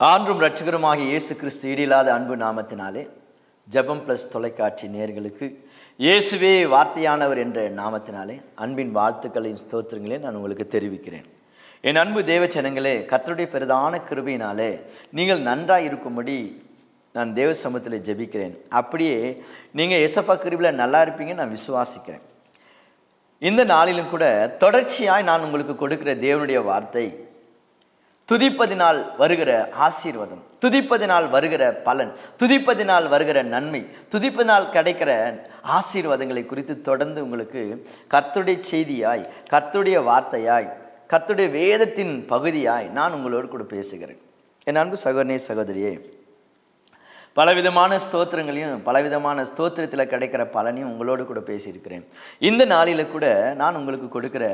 ஆன்றும் ரட்சகருமாகிய இயேசு கிறிஸ்து ஈடில்லாத அன்பு நாமத்தினாலே ஜெபம் ப்ளஸ் தொலைக்காட்சி நேர்களுக்கு இயேசுவே வார்த்தையானவர் என்ற நாமத்தினாலே அன்பின் வாழ்த்துக்களையும் ஸ்தோத்திரங்களையும் நான் உங்களுக்கு தெரிவிக்கிறேன். என் அன்பு தேவச்சனங்களே கத்தருடைய பெரிதான கிருபையினாலே நீங்கள் நன்றாக இருக்கும்படி நான் தேவ சமூகத்தில் ஜெபிக்கிறேன். அப்படியே நீங்கள் எசப்பா கிருபியில் நல்லா இருப்பீங்கன்னு நான் விசுவாசிக்கிறேன். இந்த நாளிலும் கூட தொடர்ச்சியாய் நான் உங்களுக்கு கொடுக்கிற தேவனுடைய வார்த்தை துதிப்பதினால் வருகிற ஆசீர்வாதம் துதிப்பதினால் வருகிற பலன் துதிப்பதினால் வருகிற நன்மை துதிப்பதினால் கிடைக்கிற ஆசீர்வாதங்களை குறித்து தொடர்ந்து உங்களுக்கு கர்த்துடைய செய்தியாய் கர்த்துடைய வார்த்தையாய் கர்த்துடைய வேதத்தின் பகுதியாய் நான் உங்களோடு கூட பேசுகிறேன். என் அன்பு சகோதரனே சகோதரியே பலவிதமான ஸ்தோத்திரங்களையும் பலவிதமான ஸ்தோத்திரத்தில் கிடைக்கிற பலனையும் உங்களோடு கூட பேசியிருக்கிறேன். இந்த நாளில் கூட நான் உங்களுக்கு கொடுக்குற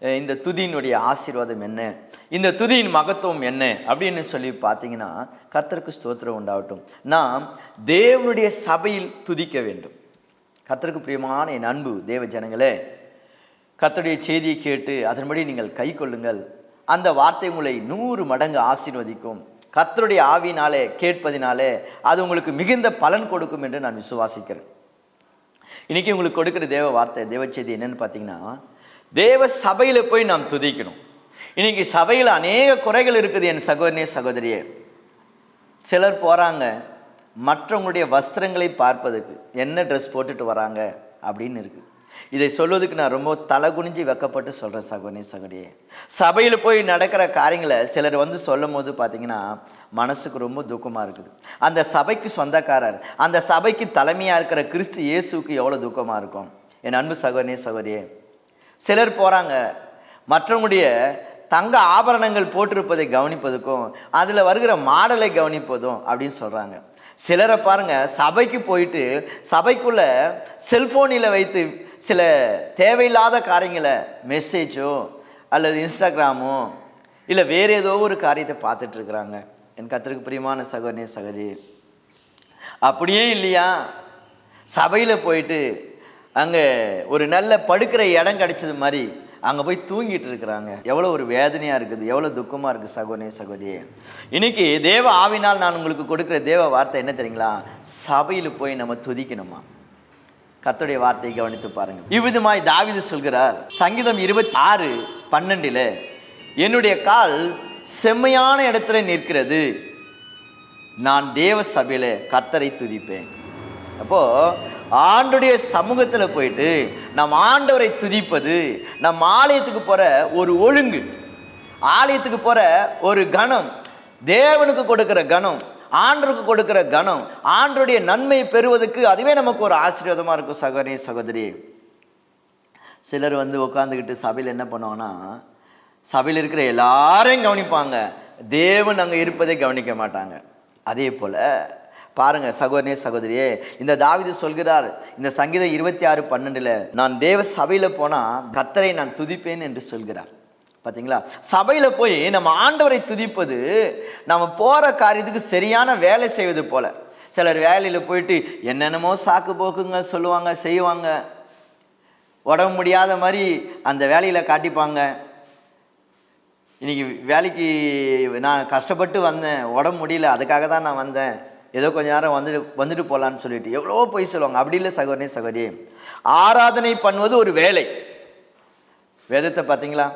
இந்த துதியினுடைய ஆசீர்வாதம் என்ன? இந்த துதியின் மகத்துவம் என்ன? அப்படின்னு சொல்லி பார்த்தீங்கன்னா கர்த்தருக்கு ஸ்தோத்திரம் உண்டாகட்டும். நாம் தேவனுடைய சபையில் துதிக்க வேண்டும். கர்த்தருக்கு பிரியமான என் அன்பு தேவ ஜனங்களே கர்த்தருடைய செய்தியை கேட்டு அதன்படி நீங்கள் கை கொள்ளுங்கள். அந்த வார்த்தை உங்களை நூறு மடங்கு ஆசீர்வதிக்கும். கர்த்தருடைய ஆவியினாலே கேட்பதினாலே அது உங்களுக்கு மிகுந்த பலன் கொடுக்கும் என்று நான் விசுவாசிக்கிறேன். இன்றைக்கி உங்களுக்கு கொடுக்குற தேவ வார்த்தை தேவ செய்தி என்னென்னு பார்த்தீங்கன்னா தேவ சபையில் போய் நாம் துதிக்கணும். இன்னைக்கு சபையில் அநேக குறைகள் இருக்குது என் சகோதரனே சகோதரியே. சிலர் போகிறாங்க மற்றவங்களுடைய வஸ்திரங்களை பார்ப்பதுக்கு என்ன ட்ரெஸ் போட்டுட்டு வராங்க? அப்படின்னு இருக்குது இதை சொல்வதுக்கு நான் ரொம்ப தலை குனிஞ்சு வெக்கப்பட்டு சொல்கிறேன் சகோதரி சகோதரியே. சபையில் போய் நடக்கிற காரியங்களை சிலர் வந்து சொல்லும் போது பார்த்தீங்கன்னா மனசுக்கு ரொம்ப துக்கமாக இருக்குது. அந்த சபைக்கு சொந்தக்காரர் அந்த சபைக்கு தலைமையாக இருக்கிற கிறிஸ்து இயேசுவுக்கு எவ்வளோ துக்கமாக இருக்கும்? என் அன்பு சகோதரியே சகோதரியே. சிலர் போகிறாங்க மற்றவங்களுடைய தங்க ஆபரணங்கள் போட்டிருப்பதை கவனிப்பதுக்கும் அதில் வருகிற மாடலை கவனிப்பதும் அப்படின்னு சொல்கிறாங்க சிலரை பாருங்கள் சபைக்கு போயிட்டு சபைக்குள்ளே செல்ஃபோனில் வைத்து சில தேவையில்லாத காரியங்களை மெசேஜோ அல்லது இன்ஸ்டாகிராமோ இல்லை வேறு ஏதோ ஒரு காரியத்தை பார்த்துட்ருக்குறாங்க என் கத்திற்கு பிரியமான சகோதரி சகோதரி. அப்படியே இல்லையா? சபையில் போயிட்டு அங்கே ஒரு நல்ல படுக்கிற இடம் கிடைச்சது மாதிரி அங்கே போய் தூங்கிட்டு இருக்கிறாங்க. எவ்வளோ ஒரு வேதனையாக இருக்குது எவ்வளோ துக்கமாக இருக்குது சகோனே சகோதரியே. இன்னைக்கு தேவ ஆவினால் நான் உங்களுக்கு கொடுக்குற தேவ வார்த்தை என்ன தெரியுங்களா? சபையில் போய் நம்ம துதிக்கணுமா? கத்துடைய வார்த்தையை கவனித்து பாருங்க. இவ்விதமாய் தாவிது சொல்கிறார் சங்கீதம் இருபத்தி ஆறு பன்னெண்டில் என்னுடைய கால் செம்மையான இடத்துல நிற்கிறது. நான் தேவ சபையில் கத்தரை துதிப்பேன். அப்போது ஆண்டுடைய சமூகத்தில் போயிட்டு நம் ஆண்டவரை துதிப்பது நம் ஆலயத்துக்கு போகிற ஒரு ஒழுங்கு ஆலயத்துக்கு போகிற ஒரு கணம் தேவனுக்கு கொடுக்குற கணம் ஆண்டருக்கு கொடுக்குற கணம் ஆண்டருடைய நன்மை பெறுவதற்கு அதுவே நமக்கு ஒரு ஆசீர்வாதமாக இருக்கும் சகோதரி சகோதரி சிலர் வந்து உட்காந்துக்கிட்டு சபையில் என்ன பண்ணுவாங்கன்னா சபையில் இருக்கிற எல்லாரையும் கவனிப்பாங்க. தேவன் அங்கே இருப்பதை கவனிக்க மாட்டாங்க. அதே போல் பாருங்க சகோதரனே சகோதரியே இந்த தாவிது சொல்கிறார் இந்த சங்கீதம் இருபத்தி ஆறு பன்னெண்டுல நான் தேவ சபையில் போனால் கத்தரை நான் துதிப்பேன் என்று சொல்கிறார். பார்த்தீங்களா சபையில் போய் நம்ம ஆண்டவரை துதிப்பது நம்ம போகிற காரியத்துக்கு சரியான வேலை செய்வது போல. சிலர் வேலையில் போயிட்டு என்னென்னமோ சாக்கு போக்குங்க சொல்லுவாங்க செய்வாங்க. உடம்பு முடியாத மாதிரி அந்த வேலையில் காட்டிப்பாங்க. இன்னைக்கு வேலைக்கு நான் கஷ்டப்பட்டு வந்தேன் உடம்பு முடியல அதுக்காக தான் நான் வந்தேன். ஏதோ கொஞ்ச நேரம் வந்துட்டு வந்துட்டு போகலான்னு சொல்லிட்டு எவ்வளவோ பொய் சொல்லுவாங்க. அப்படி இல்லை சகோதரனே சகோதரி ஆராதனை பண்ணுவது ஒரு வேலை. வேதத்தை பார்த்தீங்களா?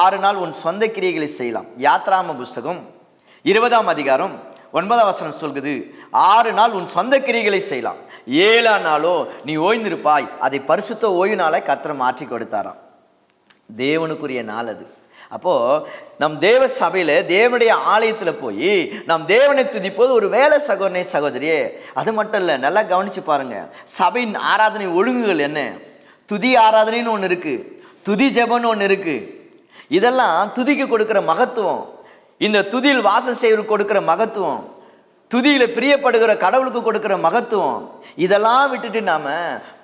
ஆறு நாள் உன் சொந்த கிரியைகளை செய்யலாம். யாத்ராம புஸ்தகம் இருபதாம் அதிகாரம் ஒன்பதாம் வசனம் சொல்குது ஆறு நாள் உன் சொந்த கிரியைகளை செய்யலாம். ஏழாம் நாளோ நீ ஓய்ந்திருப்பாய். அதை பரிசுத்த ஓய்வு நாளை கர்த்தர் மாற்றி கொடுத்தாராம். தேவனுக்குரிய நாள் அது. அப்போது நம் தேவ சபையில் தேவனுடைய ஆலயத்தில் போய் நம் தேவனை துதிப்போது ஒரு வேலை சகோதரனே சகோதரியே. அது மட்டும் இல்லை நல்லா கவனித்து பாருங்கள் சபையின் ஆராதனை ஒழுங்குகள் என்ன? துதி ஆராதனைன்னு ஒன்று இருக்குது துதி ஜெபம்னு ஒன்று இருக்குது இதெல்லாம் துதிக்கு கொடுக்குற மகத்துவம். இந்த துதியில் வாசம் செய்வருக்கு கொடுக்குற மகத்துவம். துதியில் பிரியப்படுகிற கடவுளுக்கு கொடுக்கிற மகத்துவம் இதெல்லாம் விட்டுட்டு நாம்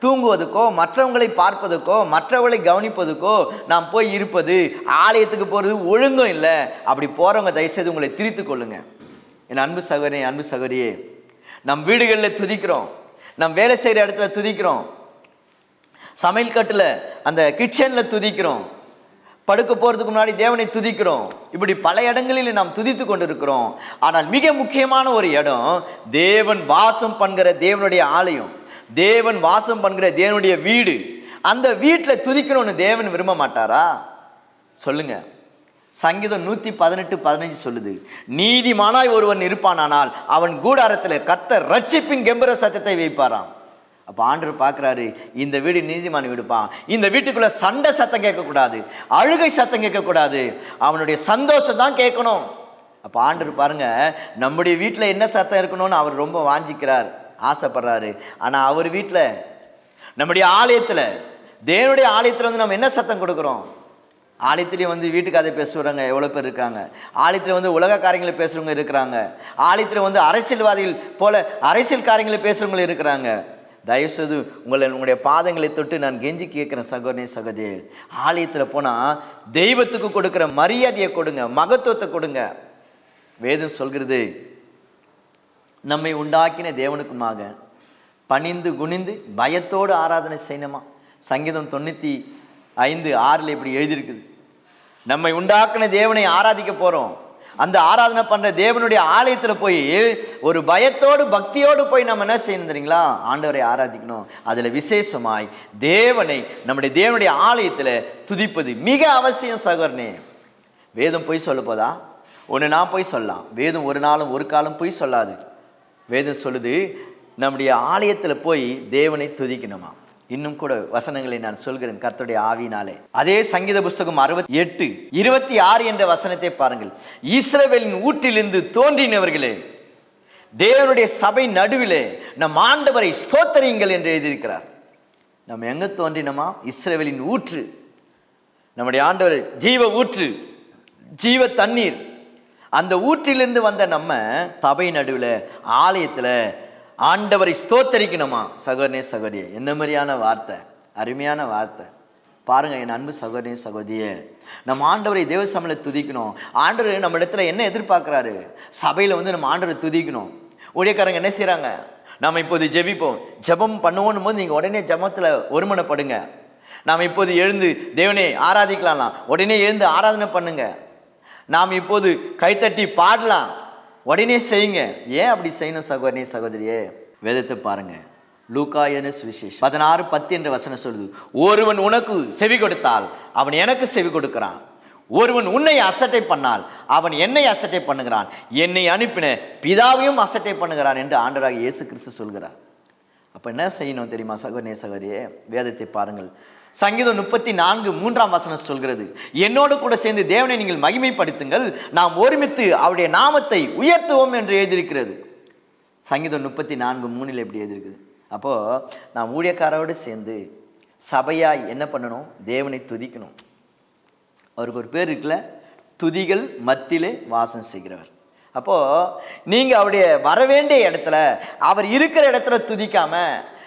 தூங்குவதுக்கோ மற்றவங்களை பார்ப்பதுக்கோ மற்றவர்களை கவனிப்பதுக்கோ நாம் போய் இருப்பது ஆலயத்துக்கு போகிறது ஒழுங்கும் இல்லை. அப்படி போகிறவங்க தயவுசெய்து உங்களை திரித்து கொள்ளுங்க. என் அன்பு சகோதரே அன்பு சகோதரியே நம் வீடுகளில் துதிக்கிறோம். நம் வேலை செய்கிற இடத்துல துதிக்கிறோம். சமையல் கட்டில் அந்த கிச்சனில் துதிக்கிறோம். படுக்க போகிறதுக்கு முன்னாடி தேவனை துதிக்கிறோம். இப்படி பல இடங்களில் நாம் துதித்து கொண்டிருக்கிறோம். ஆனால் மிக முக்கியமான ஒரு இடம் தேவன் வாசம் பண்ணுகிற தேவனுடைய ஆலயம். தேவன் வாசம் பண்ணுகிற தேவனுடைய வீடு. அந்த வீட்டில் துதிக்கணும்னு தேவன் விரும்ப மாட்டாரா? சொல்லுங்க. சங்கீதம் நூற்றி பதினெட்டு பதினஞ்சு சொல்லுது. நீதிமானாய் ஒருவன் இருப்பானானால் அவன் கூடாரத்தில் கத்த ரட்சிப்பின் கெம்பர சத்தத்தை வைப்பாராம். அப்போ ஆண்டர் பார்க்குறாரு இந்த வீடு நீதிமான வீடுப்பா. இந்த வீட்டுக்குள்ள சண்டை சத்தம் கேட்கக்கூடாது அழுகை சத்தம் கேட்கக்கூடாது அவனுடைய சந்தோஷம் தான் கேட்கணும். அப்போ ஆண்டர் பாருங்க நம்முடைய வீட்டில் என்ன சத்தம் இருக்கணும்னு அவர் ரொம்ப வாஞ்சிக்கிறார் ஆசைப்படுறாரு. ஆனால் அவர் வீட்டில் நம்முடைய ஆலயத்தில் தேவனுடைய ஆலயத்தில் வந்து நம்ம என்ன சத்தம் கொடுக்குறோம்? ஆலயத்துலேயும் வந்து வீட்டுக்கு அதை பேசுகிறவங்க எவ்வளோ பேர் இருக்காங்க? ஆலயத்தில் வந்து உலக காரியங்களை பேசுகிறவங்க இருக்கிறாங்க. ஆலயத்தில் வந்து அரசியல்வாதிகள் போல அரசியல் காரியங்களை பேசுகிறவங்களும் இருக்கிறாங்க. தயவுசெய்து உங்களை உங்களுடைய பாதங்களை தொட்டு நான் கெஞ்சி கேட்குறேன் சகோதரே சகோதரி ஆலயத்தில் போனால் தெய்வத்துக்கு கொடுக்குற மரியாதையை கொடுங்க மகத்துவத்தை கொடுங்க. வேதம் சொல்கிறது நம்மை உண்டாக்கின தேவனுக்குமாக பணிந்து குனிந்து பயத்தோடு ஆராதனை செய்யணுமா? சங்கீதம் தொண்ணூற்றி ஐந்து ஆறில் இப்படி எழுதியிருக்குது. நம்மை உண்டாக்கின தேவனை ஆராதிக்க போகிறோம் அந்த ஆராதனை பண்ணுற தேவனுடைய ஆலயத்தில் போய் ஒரு பயத்தோடு பக்தியோடு போய் நம்ம என்ன செய்யணும் தெரியுங்களா? ஆண்டவரை ஆராதிக்கணும். அதில் விசேஷமாய் தேவனை நம்முடைய தேவனுடைய ஆலயத்தில் துதிப்பது மிக அவசியம் சகோதரனே. வேதம் பொய் சொல்ல போதா? ஒன்று நான் போய் சொல்லலாம். வேதம் ஒரு நாளும் ஒரு காலம் பொய் சொல்லாது. வேதம் சொல்லுது நம்முடைய ஆலயத்தில் போய் தேவனை துதிக்கணுமா? இன்னும் கூட வசனங்களை நான் சொல்கிறேன் கர்த்தருடைய ஆவியினாலே. அதே சங்கீத புஸ்தகம் அறுபத்தி எட்டு இருபத்தி ஆறு என்ற வசனத்தை பாருங்கள். இஸ்ரவேலின் ஊற்றிலிருந்து தோன்றினவர்களே தேவனுடைய சபை நடுவிலே நம் ஆண்டவரை ஸ்தோத்தரியுங்கள் என்று எழுதியிருக்கிறார். நம்ம எங்க தோன்றினோமா? இஸ்ரவேலின் ஊற்று. நம்முடைய ஆண்டவர் ஜீவ ஊற்று ஜீவ தண்ணீர். அந்த ஊற்றிலிருந்து வந்த நம்ம சபை நடுவில் ஆலயத்தில் ஆண்டவரை ஸ்தோத்தரிக்கணுமா? சகோதரனே சகோதரியே என்ன மாதிரியான வார்த்தை? அருமையான வார்த்தை. பாருங்க என் அன்பு சகோதரனே சகோதரியே. நம்ம ஆண்டவரை தேவ துதிக்கணும். ஆண்டவர் நம்ம இடத்துல என்ன எதிர்பார்க்குறாரு? சபையில் வந்து நம்ம ஆண்டவரை துதிக்கணும். ஊழியக்காரங்க என்ன செய்கிறாங்க நாம் இப்போது ஜெபிப்போம். ஜெபம் பண்ணுவோம் போது நீங்கள் உடனே ஜெபத்தில் ஒருமனப்படுங்க. நாம் இப்போது எழுந்து தேவனே ஆராதிக்கலாம்லாம். உடனே எழுந்து ஆராதனை பண்ணுங்க. நாம் இப்போது கைத்தட்டி பாடலாம். உடனே செய்யுங்க. ஏன் அப்படி செய்யணும் சகோதரனே சகோதரியே? வேதத்தை பாருங்க. லூகாயன சுவிசேஷம். பதினாறு பத்து என்ற வசனம் சொல்லுது. ஒருவன் உனக்கு செவி கொடுத்தால் அவன் எனக்கு செவி கொடுக்கிறான். ஒருவன் உன்னை அசட்டை பண்ணால் அவன் என்னை அசட்டை பண்ணுகிறான். என்னை அனுப்பின பிதாவையும் அசட்டை பண்ணுகிறான் என்று ஆண்டராக இயேசு கிறிஸ்து சொல்கிறார். அப்போ என்ன செய்யணும் தெரியுமா சகோதரே சகோதரியே? வேதத்தை பாருங்கள். சங்கீதம் முப்பத்தி நான்கு மூன்றாம் வசனம் சொல்கிறது என்னோடு கூட சேர்ந்து தேவனை நீங்கள் மகிமைப்படுத்துங்கள் நாம் ஒருமித்து அவருடைய நாமத்தை உயர்த்துவோம் என்று எழுதியிருக்கிறது. சங்கீதம் முப்பத்தி நான்கு மூணில் எப்படி எழுதியிருக்குது? அப்போது நாம் ஊழியக்காரோடு சேர்ந்து சபையாக என்ன பண்ணணும்? தேவனை துதிக்கணும். அவருக்கு ஒரு பேர் இருக்குல்ல துதிகள் மத்தியிலே வாசம் செய்கிறவர். அப்போது நீங்கள் அவருடைய வரவேண்டிய இடத்துல அவர் இருக்கிற இடத்துல துதிக்காம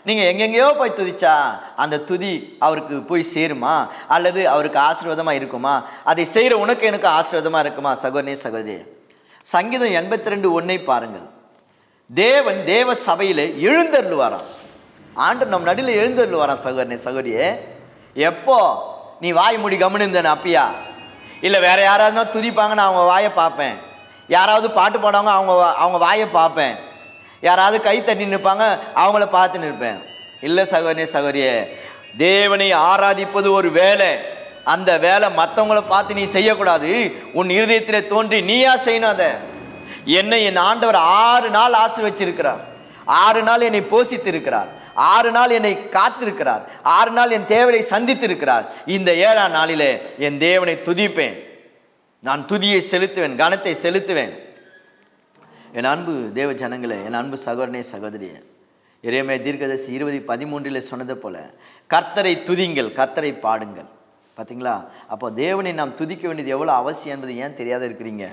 நீங்கள் எங்கெங்கேயோ போய் துதிச்சா அந்த துதி அவருக்கு போய் சேருமா? அல்லது அவருக்கு ஆசீர்வாதமாக இருக்குமா? அதை செய்கிற உனக்கு எனக்கு ஆசீர்வாதமாக இருக்குமா சகோதரனே சகோதரி சங்கீதம் எண்பத்தி ரெண்டு ஒன்றை பாருங்கள். தேவன் தேவ சபையில் எழுந்தருளுவாராம். ஆண்டு நம் நடுவில் எழுந்தருளுவாராம் சகோதரனே சகோதரியே. எப்போ? நீ வாய் மூடி கவனிந்தன அப்பயா? இல்லை வேறு யாராவது துதிப்பாங்க நான் அவங்க வாயை பார்ப்பேன். யாராவது பாட்டு பாடுவாங்க அவங்க அவங்க வாயை பார்ப்பேன். யாராவது கை தட்டி நிற்பாங்க அவங்கள பார்த்து நிற்பேன். இல்லை சகோதரே சகோதரியே தேவனை ஆராதிப்பது ஒரு வேலை. அந்த வேலை மற்றவங்கள பார்த்து நீ செய்யக்கூடாது. உன் இருதயத்தில் தோன்றி நீயா செய்யணும் அதை. என்னை என் ஆண்டவர் ஆறு நாள் ஆசை வச்சிருக்கிறார் ஆறு நாள் என்னை போஷித்து இருக்கிறார் ஆறு நாள் என்னை காத்திருக்கிறார். ஆறு நாள் என் தேவையை சந்தித்திருக்கிறார். இந்த ஏழாம் நாளிலே என் தேவனை துதிப்பேன். நான் துதியை செலுத்துவேன் கனத்தை செலுத்துவேன். என் அன்பு தேவ ஜனங்களே என் அன்பு சகோதரனே சகோதரியே இறையமே தீர்க்கதரிசி இருபது பதிமூன்றில் சொன்னது போல் கர்த்தரை துதிங்கள் கர்த்தரை பாடுங்கள். பார்த்தீங்களா அப்போ தேவனை நாம் துதிக்க வேண்டியது எவ்வளோ அவசியம் என்பது ஏன் தெரியாத இருக்கிறீங்க?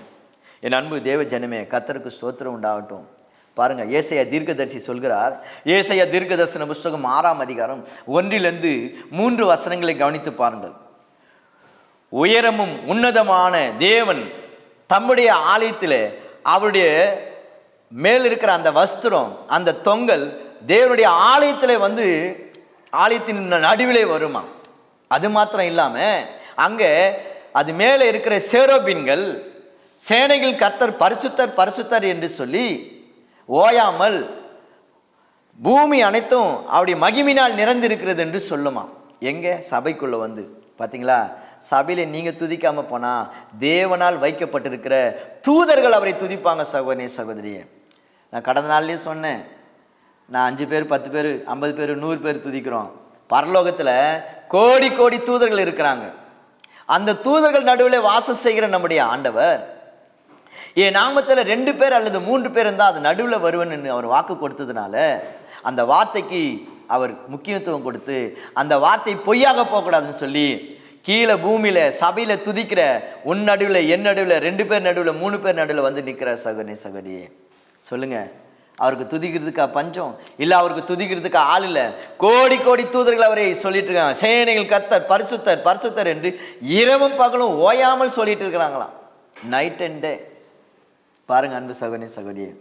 என் அன்பு தேவ ஜனமே கர்த்தருக்கு ஸ்தோத்திரம் உண்டாகட்டும். பாருங்க ஏசையா தீர்க்கதரிசி சொல்கிறார் ஏசையா தீர்க்கதரிசன புஸ்தகம் ஆறாம் அதிகாரம் ஒன்றிலிருந்து மூன்று வசனங்களை கவனித்து பாருங்கள். உயரமும் உன்னதமான தேவன் தம்முடைய ஆலயத்தில் அவருடைய மேல் இருக்கிற அந்த வஸ்திரம் அந்த தொங்கல் தேவனுடைய ஆலயத்தில் வந்து ஆலயத்தின் நடுவிலே வருமா அது மாத்திரம் இல்லாமல் அங்கே அது மேலே இருக்கிற சேரோபின்கள் சேனைகள் கத்தர் பரிசுத்தர் பரிசுத்தர் என்று சொல்லி ஓயாமல் பூமி அனைத்தும் அவருடைய மகிமினால் நிறைந்திருக்கிறது என்று சொல்லுமா எங்கே? சபைக்குள்ளே வந்து. பார்த்தீங்களா சபையில் நீங்கள் துதிக்காமல் போனால் தேவனால் வைக்கப்பட்டிருக்கிற தூதர்கள் அவரை துதிப்பாங்க சகோதரி சகோதரியை. நான் கடந்த நாள்லேயும் சொன்னேன். நான் அஞ்சு பேர் பத்து பேர் ஐம்பது பேர் நூறு பேர் துதிக்கிறோம். பரலோகத்தில் கோடி கோடி தூதர்கள் இருக்கிறாங்க. அந்த தூதர்கள் நடுவில் வாசம் செய்கிற நம்முடைய ஆண்டவர். என் நாமத்தில் ரெண்டு பேர் அல்லது மூன்று பேர் இருந்தால் அது நடுவில் வருவேன்னு அவர் வாக்கு கொடுத்ததுனால அந்த வார்த்தைக்கு அவர் முக்கியத்துவம் கொடுத்து அந்த வார்த்தை பொய்யாக போகக்கூடாதுன்னு சொல்லி கீழே பூமியில் சபையில் துதிக்கிற உன் நடுவில் என் நடுவில் ரெண்டு பேர் நடுவில் மூணு பேர் நடுவில் வந்து நிற்கிற சகோதரி சகோதரியே. சொல்லுங்கள் அவருக்கு துதிக்கிறதுக்கா பஞ்சம்? இல்லை அவருக்கு துதிக்கிறதுக்கு ஆள் இல்லை. கோடி கோடி தூதர்கள் அவரை சொல்லிட்டு இருக்காங்க சேனைகள் கத்தர் பரிசுத்தர் பரிசுத்தர் என்று இரவும் பகலும் ஓயாமல் சொல்லிட்டு இருக்கிறாங்களாம். நைட் அண்ட் டே பாருங்க அன்பு சகோதரி சகோதரியே.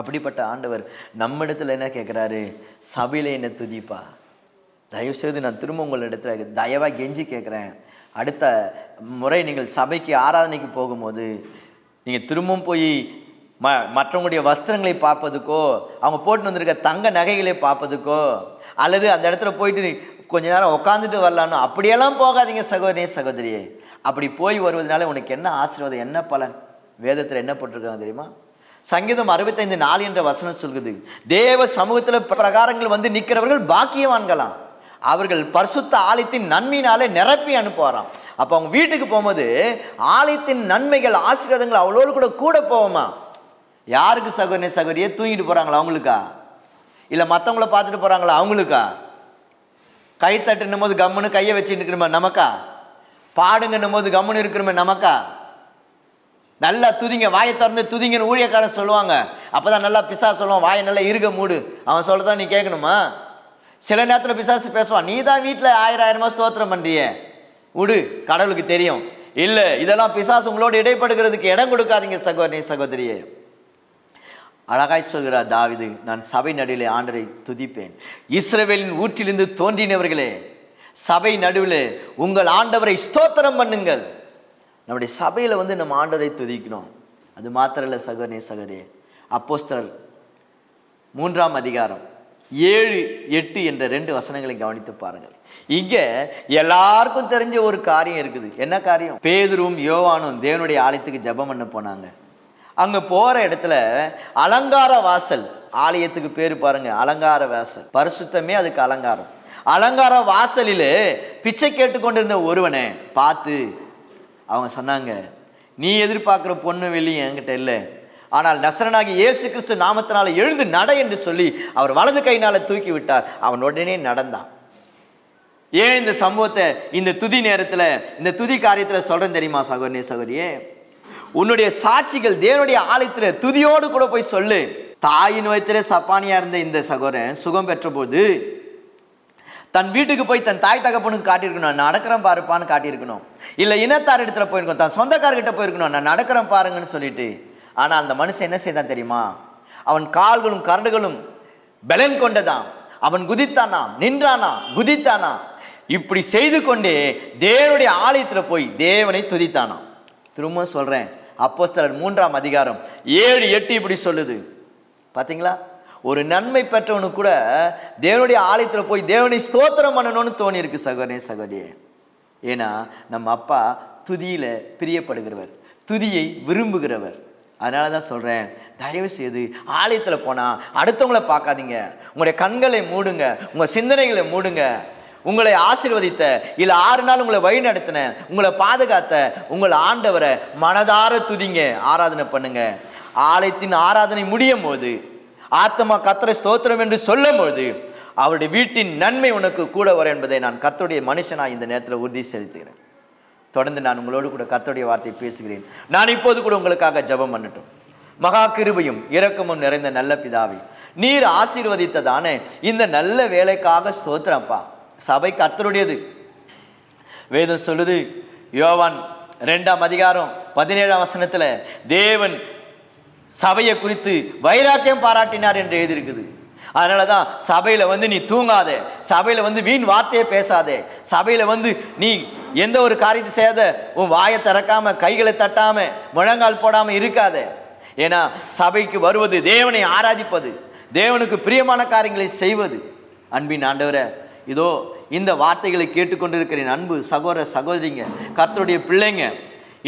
அப்படிப்பட்ட ஆண்டவர் நம்மிடத்துல என்ன கேட்குறாரு சபையில் என்ன துதிப்பா. தயவு செய்து நான் திரும்ப உங்களிடத்துல தயவாக கெஞ்சி கேட்குறேன் அடுத்த முறை நீங்கள் சபைக்கு ஆராதனைக்கு போகும்போது நீங்கள் திரும்பவும் போய் ம மற்றவங்களுடைய வஸ்திரங்களை பார்ப்பதுக்கோ அவங்க போட்டு வந்திருக்க தங்க நகைகளை பார்ப்பதுக்கோ அல்லது அந்த இடத்துல போயிட்டு கொஞ்ச நேரம் உட்காந்துட்டு வரலான்னு அப்படியெல்லாம் போகாதீங்க சகோதரியே சகோதரியே. அப்படி போய் வருவதனால உனக்கு என்ன ஆசீர்வாதம் என்ன பலன்? வேதத்தில் என்ன போட்டிருக்காங்க தெரியுமா? சங்கீதம் அறுபத்தைந்து நாலு என்ற வசனம் சொல்குது தேவ சமூகத்தில் பிரகாரங்கள் வந்து நிற்கிறவர்கள் பாக்கியவான்களாம். அவர்கள் பரிசுத்த ஆலயத்தின் நன்மையினாலே நிரப்பி அனுப்புவாராம். அப்போ அவங்க வீட்டுக்கு போகும்போது ஆலயத்தின் நன்மைகள் ஆசீர்வாதங்கள் அவ்வளோடு கூட கூட போவோமா? யாருக்கு சகோதரி சகோதரியே தூங்கிட்டு போகிறாங்களா அவங்களுக்கா? இல்லை மற்றவங்கள பார்த்துட்டு போகிறாங்களா அவங்களுக்கா? கை தட்டுன்னும் போது கம்முன்னு கையை வச்சு நிற்கணுமே நமக்கா? பாடுங்கன்னும் போது கம்முன்னு இருக்கிறோமே நமக்கா? நல்லா துதிங்க வாயை திறந்து துதிங்கன்னு ஊழியக்காரன் சொல்லுவாங்க. அப்பதான் நல்லா பிசா சொல்லுவான் வாயை நல்லா இருக மூடு. அவன் சொல்கிறதான் நீ கேட்கணுமா? சில நேரத்தில் பிசாசு பேசுவான் நீ தான் வீட்டில் ஆயிரம் ஆயிரமா ஸ்தோத்திரம் பண்றியே. விடு கடவுளுக்கு தெரியும். இல்லை இதெல்லாம் பிசாசு உங்களோட இடைப்படுகிறதுக்கு இடம் கொடுக்காதீங்க சகோதரி சகோதரியே. அழகாய் சொல்கிறார் தாவிது நான் சபை நடுவிலே ஆண்டரை துதிப்பேன். இஸ்ரவேலின் ஊற்றிலிருந்து தோன்றினவர்களே சபை நடுவில் உங்கள் ஆண்டவரை ஸ்தோத்திரம் பண்ணுங்கள். நம்முடைய சபையில் வந்து நம்ம ஆண்டவரை துதிக்கணும். அது மாத்திரம் இல்லை சகோனே சகரே அப்போஸ்தர் மூன்றாம் அதிகாரம் ஏழு எட்டு என்ற ரெண்டு வசனங்களை கவனித்து பாருங்கள். இங்கே எல்லாருக்கும் தெரிஞ்ச ஒரு காரியம் இருக்குது. என்ன காரியம்? பேதுருவும் யோவானும் தேவனுடைய ஆலயத்துக்கு ஜெபம் பண்ண போனாங்க. அங்கே போகிற இடத்துல அலங்கார வாசல். ஆலயத்துக்கு பேர் பாருங்கள் அலங்கார வாசல். பரிசுத்தமே அதுக்கு அலங்காரம். அலங்கார வாசலில் பிச்சை கேட்டுக்கொண்டிருந்த ஒருவனை பார்த்து அவங்க சொன்னாங்க நீ எதிர்பார்க்குற பொண்ணு வெளியே என்கிட்ட இல்லை. ஆனால் நசரனாகி இயேசு கிறிஸ்து நாமத்தினால் எழுந்து நட என்று சொல்லி அவர் வலது கையினால் தூக்கி விட்டார். அவன் உடனே நடந்தான். ஏன் இந்த சம்பவத்தை இந்த துதி நேரத்தில் இந்த துதி காரியத்தில் சொல்கிறேன் தெரியுமா சகோதரி சகோதரியே? உன்னுடைய சாட்சிகள் தேவனுடைய ஆலயத்தில் துதியோடு கூட போய் சொல்லு. தாயின் வயிற்றிலே சப்பானியா இருந்த இந்த சகோதரன் சுகம் பெற்ற போது தன் வீட்டுக்கு போய் தன் தாய் தகப்பனுக்கு காட்டியிருக்கணும். நான் நடக்கிறேன் பாருப்பான்னு காட்டியிருக்கணும். இல்லை இனத்தார் இடத்துல போயிருக்கணும். தன் சொந்தக்காரர்கிட்ட போயிருக்கணும். நான் நடக்கிறேன் பாருங்கன்னு சொல்லிட்டு. ஆனால் அந்த மனுஷன் என்ன செய்தான் தெரியுமா? அவன் கால்களும் கரடுகளும் பலன் கொண்டதான் அவன் குதித்தானா நின்றானா குதித்தானா இப்படி செய்து கொண்டே தேவனுடைய ஆலயத்தில் போய் தேவனை துதித்தானா திரும்ப சொல்கிறேன் அப்போஸ்தலர் மூன்றாம் அதிகாரம். ஏழு எட்டு இப்படி சொல்லுது. பார்த்தீங்களா ஒரு நன்மை பெற்றவனுக்கு கூட தேவனுடைய ஆலயத்தில் போய் தேவனை ஸ்தோத்திரம் பண்ணணும்னு தோணி இருக்கு சகோதரே சகோதரியே. ஏன்னா நம்ம அப்பா துதியில் பிரியப்படுகிறவர் துதியை விரும்புகிறவர். அதனால தான் சொல்கிறேன் தயவு செய்து ஆலயத்தில் போனால் அடுத்தவங்கள பார்க்காதீங்க. உங்களுடைய கண்களை மூடுங்க உங்கள் சிந்தனைகளை மூடுங்க. உங்களை ஆசீர்வதித்த இல்லை ஆறு நாள் உங்களை வழி நடத்தின உங்களை பாதுகாத்த உங்கள் ஆண்டவரை மனதார துதிங்க ஆராதனை பண்ணுங்க. ஆலயத்தின் ஆராதனை முடியும் போது ஆத்மா கத்திர ஸ்தோத்திரம் என்று சொல்லும் பொழுது அவருடைய வீட்டின் நன்மை உனக்கு கூட வரும் என்பதை நான் கத்தோடைய மனுஷனாக இந்த நேரத்தில் உறுதி செலுத்துகிறேன். தொடர்ந்து நான் உங்களோடு கூட கத்தோடைய வார்த்தை பேசுகிறேன். நான் இப்போது கூட உங்களுக்காக ஜெபம் பண்ணட்டும். மகா கிருபையும் இரக்கமும் நிறைந்த நல்ல பிதாவி நீர் ஆசீர்வதித்ததான இந்த நல்ல வேலைக்காக ஸ்தோத்திரப்பா சபை கர்த்தருடையது வேதம் சொல்லுது யோவான் ரெண்டாம் அதிகாரம் பதினேழாம் வசனத்தில் தேவன் சபையை குறித்து வைராக்கியம் பாராட்டினார் என்று எழுதியிருக்குது. அதனால தான் சபையில் வந்து நீ தூங்காதே சபையில் வந்து வீண் வார்த்தையை பேசாதே சபையில் வந்து நீ எந்த ஒரு காரியத்தை செய்யாத உன் வாயை திறக்காமல் கைகளை தட்டாமல் முழங்கால் போடாமல் இருக்காதே. ஏன்னா சபைக்கு வருவது தேவனை ஆராதிப்பது தேவனுக்கு பிரியமான காரியங்களை செய்வது. அன்பின் ஆண்டவரை இதோ இந்த வார்த்தைகளை கேட்டுக்கொண்டிருக்கிறேன் அன்பு சகோதர சகோதரிங்க கர்த்தருடைய பிள்ளைங்க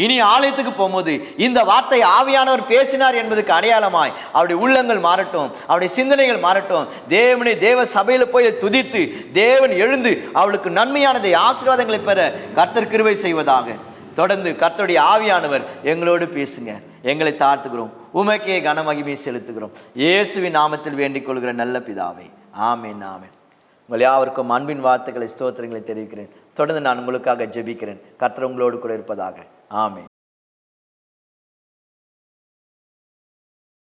இனி ஆலயத்துக்கு போகும்போது இந்த வார்த்தை ஆவியானவர் பேசினார் என்பதுக்கு அடையாளமாய் அவருடைய உள்ளங்கள் மாறட்டும் அவருடைய சிந்தனைகள் மாறட்டும். தேவனை தேவ சபையில் போய் துதித்து தேவன் எழுந்து அவளுக்கு நன்மையானதை ஆசீர்வாதங்களை பெற கர்த்தர் கிருவை செய்வதாக. தொடர்ந்து கர்த்தருடைய ஆவியானவர் எங்களோடு பேசுங்க. எங்களை தாழ்த்துக்கிறோம் உமக்கே கனமகிமையை செலுத்துகிறோம். இயேசுவின் நாமத்தில் வேண்டிக் கொள்கிற நல்ல பிதாவை. ஆமேன் ஆமேன். உங்கள் யாவருக்கும் அன்பின் வார்த்தைகளை ஸ்தோத்திரங்களை தெரிவிக்கிறேன். தொடர்ந்து நான் உங்களுக்காக ஜெபிக்கிறேன். கர்த்தர் உங்களோடு கூட இருப்பதாக. ஆமே